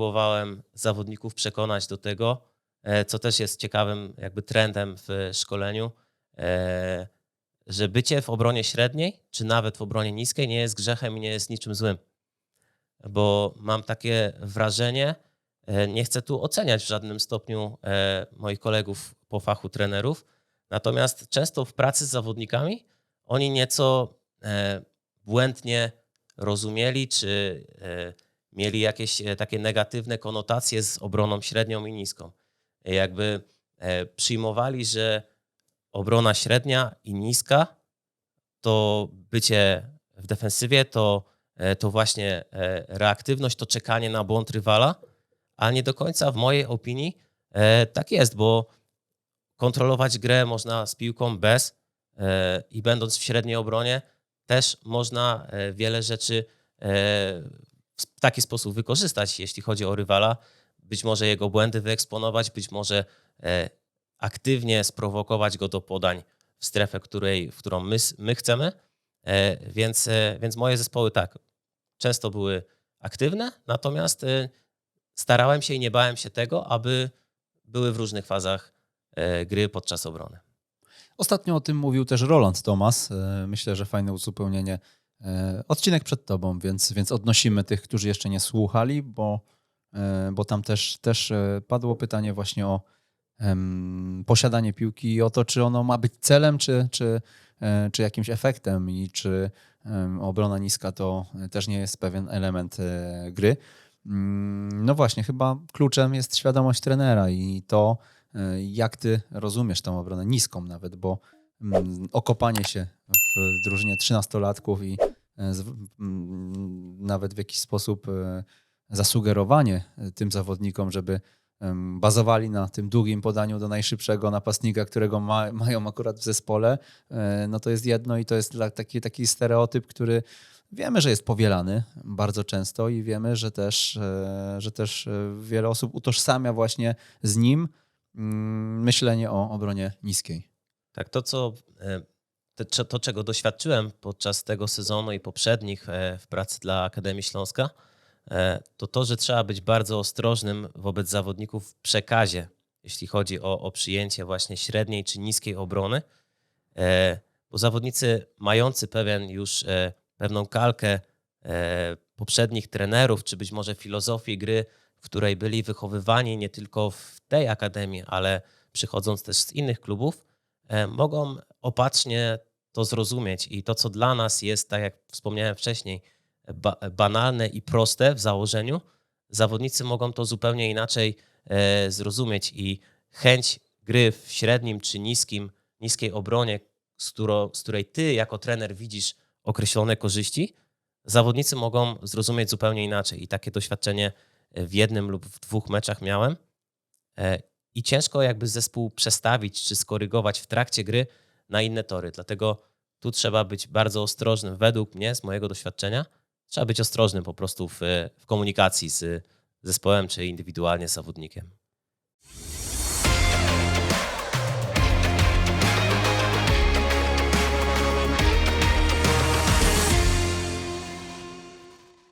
próbowałem zawodników przekonać do tego, e, co też jest ciekawym jakby trendem w szkoleniu, e, że bycie w obronie średniej, czy nawet w obronie niskiej nie jest grzechem i nie jest niczym złym. Bo mam takie wrażenie, e, nie chcę tu oceniać w żadnym stopniu moich kolegów po fachu trenerów, natomiast często w pracy z zawodnikami oni nieco błędnie rozumieli, czy mieli jakieś e, takie negatywne konotacje z obroną średnią i niską. E, Jakby e, przyjmowali, że obrona średnia i niska to bycie w defensywie, to, to właśnie reaktywność, to czekanie na błąd rywala, a nie do końca w mojej opinii tak jest, bo kontrolować grę można z piłką bez i będąc w średniej obronie też można wiele rzeczy w taki sposób wykorzystać, jeśli chodzi o rywala. Być może jego błędy wyeksponować, być może e, aktywnie sprowokować go do podań w strefę, której, w którą my, my chcemy. E, Więc, e, więc moje zespoły tak, często były aktywne, natomiast starałem się i nie bałem się tego, aby były w różnych fazach gry podczas obrony. Ostatnio o tym mówił też Roland Thomas. Myślę, że fajne uzupełnienie. E, Odcinek przed tobą, więc, więc odnosimy tych, którzy jeszcze nie słuchali, bo, e, bo tam też, też e, padło pytanie właśnie o posiadanie piłki i o to, czy ono ma być celem, czy, czy, czy jakimś efektem i czy obrona niska to też nie jest pewien element gry. Mm, No właśnie, chyba kluczem jest świadomość trenera i to, jak ty rozumiesz tą obronę niską nawet, bo okopanie się w drużynie 13-latków i e, mm, nawet w jakiś sposób e, zasugerowanie e, tym zawodnikom, żeby bazowali na tym długim podaniu do najszybszego napastnika, którego ma, mają akurat w zespole, no to jest jedno i to jest taki, taki stereotyp, który wiemy, że jest powielany bardzo często i wiemy, że też, że też wiele osób utożsamia właśnie z nim mm, myślenie o obronie niskiej. Tak, to co, e, cze- to czego doświadczyłem podczas tego sezonu i poprzednich e, w pracy dla Akademii Śląska, e, to to, że trzeba być bardzo ostrożnym wobec zawodników w przekazie, jeśli chodzi o, o przyjęcie właśnie średniej czy niskiej obrony, bo zawodnicy mający pewien już pewną kalkę poprzednich trenerów, czy być może filozofii gry, w której byli wychowywani nie tylko w tej akademii, ale przychodząc też z innych klubów, mogą opatrznie to zrozumieć i to, co dla nas jest, tak jak wspomniałem wcześniej, ba banalne i proste w założeniu, zawodnicy mogą to zupełnie inaczej e, zrozumieć i chęć gry w średnim czy niskim, niskiej obronie, z, z której ty jako trener widzisz określone korzyści, zawodnicy mogą zrozumieć zupełnie inaczej. I takie doświadczenie w jednym lub w dwóch meczach miałem. I ciężko jakby zespół przestawić czy skorygować w trakcie gry na inne tory. Dlatego tu trzeba być bardzo ostrożnym, według mnie, z mojego doświadczenia, trzeba być ostrożnym po prostu w, w komunikacji z zespołem czy indywidualnie z zawodnikiem.